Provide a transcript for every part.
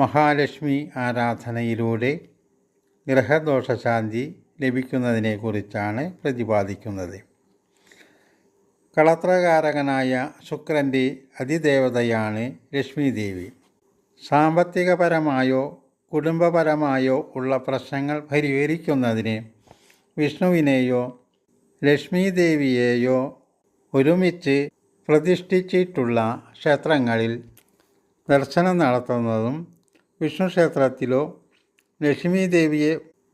മഹാലക്ഷ്മി ആരാധനയിലൂടെ ഗ്രഹദോഷശാന്തി ലഭിക്കുന്നതിനെക്കുറിച്ചാണ് പ്രതിപാദിക്കുന്നത്. കളത്രകാരകനായ ശുക്രന്റെ അതിദേവതയാണ് ലക്ഷ്മിദേവി. സാമ്പത്തികപരമായോ കുടുംബപരമായോ ഉള്ള പ്രശ്നങ്ങൾ പരിഹരിക്കുന്നതിന് വിഷ്ണുവിനെയോ ലക്ഷ്മിദേവിയെയോ ഒരുമിച്ച് പ്രതിഷ്ഠിച്ചിട്ടുള്ള ക്ഷേത്രങ്ങളിൽ ദർശനം നടത്തുന്നതും വിഷ്ണു ക്ഷേത്രത്തിലോ ലക്ഷ്മി ദേവിയെ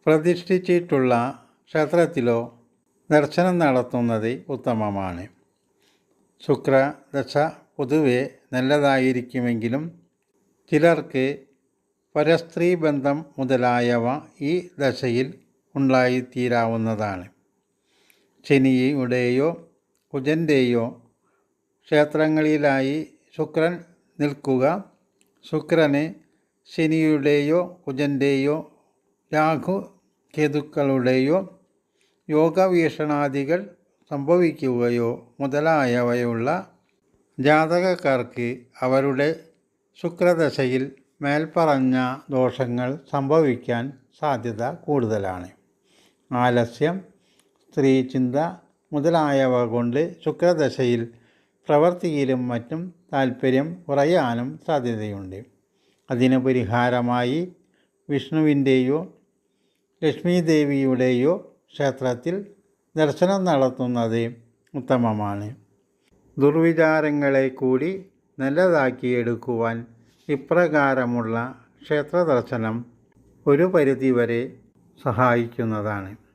പ്രതിഷ്ഠിച്ചിട്ടുള്ള ക്ഷേത്രത്തിലോ ദർശനം നടത്തുന്നത് ഉത്തമമാണ്. ശുക്ര ദശ പൊതുവെ നല്ലതായിരിക്കുമെങ്കിലും ചിലർക്ക് പരസ്ത്രീ ബന്ധം മുതലായവ ഈ ദശയിൽ ഉണ്ടായിത്തീരാവുന്നതാണ്. ശനിയുടെയോ കുജന്റെയോ ക്ഷേത്രങ്ങളിലായി ശുക്രൻ നിൽക്കുക ശുക്രന് ശനിയുടെയോ കുജന്റെയോ രാഹു കേതുക്കളുടെയോ യോഗവീക്ഷണാദികൾ സംഭവിക്കുകയോ മുതലായവയുള്ള ജാതകക്കാർക്ക് അവരുടെ ശുക്രദശയിൽ മേൽപ്പറഞ്ഞ ദോഷങ്ങൾ സംഭവിക്കാൻ സാധ്യത കൂടുതലാണ്. ആലസ്യം സ്ത്രീചിന്ത മുതലായവ കൊണ്ട് ശുക്രദശയിൽ പ്രവർത്തിയിലും മറ്റും താൽപ്പര്യം കുറയാനും സാധ്യതയുണ്ട്. അതിന് പരിഹാരമായി വിഷ്ണുവിന്റെയോ ലക്ഷ്മീദേവിയുടെയോ ക്ഷേത്രത്തിൽ ദർശനം നടത്തുന്നത് ഉത്തമമാണ്. ദുർവിചാരങ്ങളെ കൂടി നല്ലതാക്കിയെടുക്കുവാൻ ഇപ്രകാരമുള്ള ക്ഷേത്രദർശനം ഒരു പരിധിവരെ സഹായിക്കുന്നതാണ്.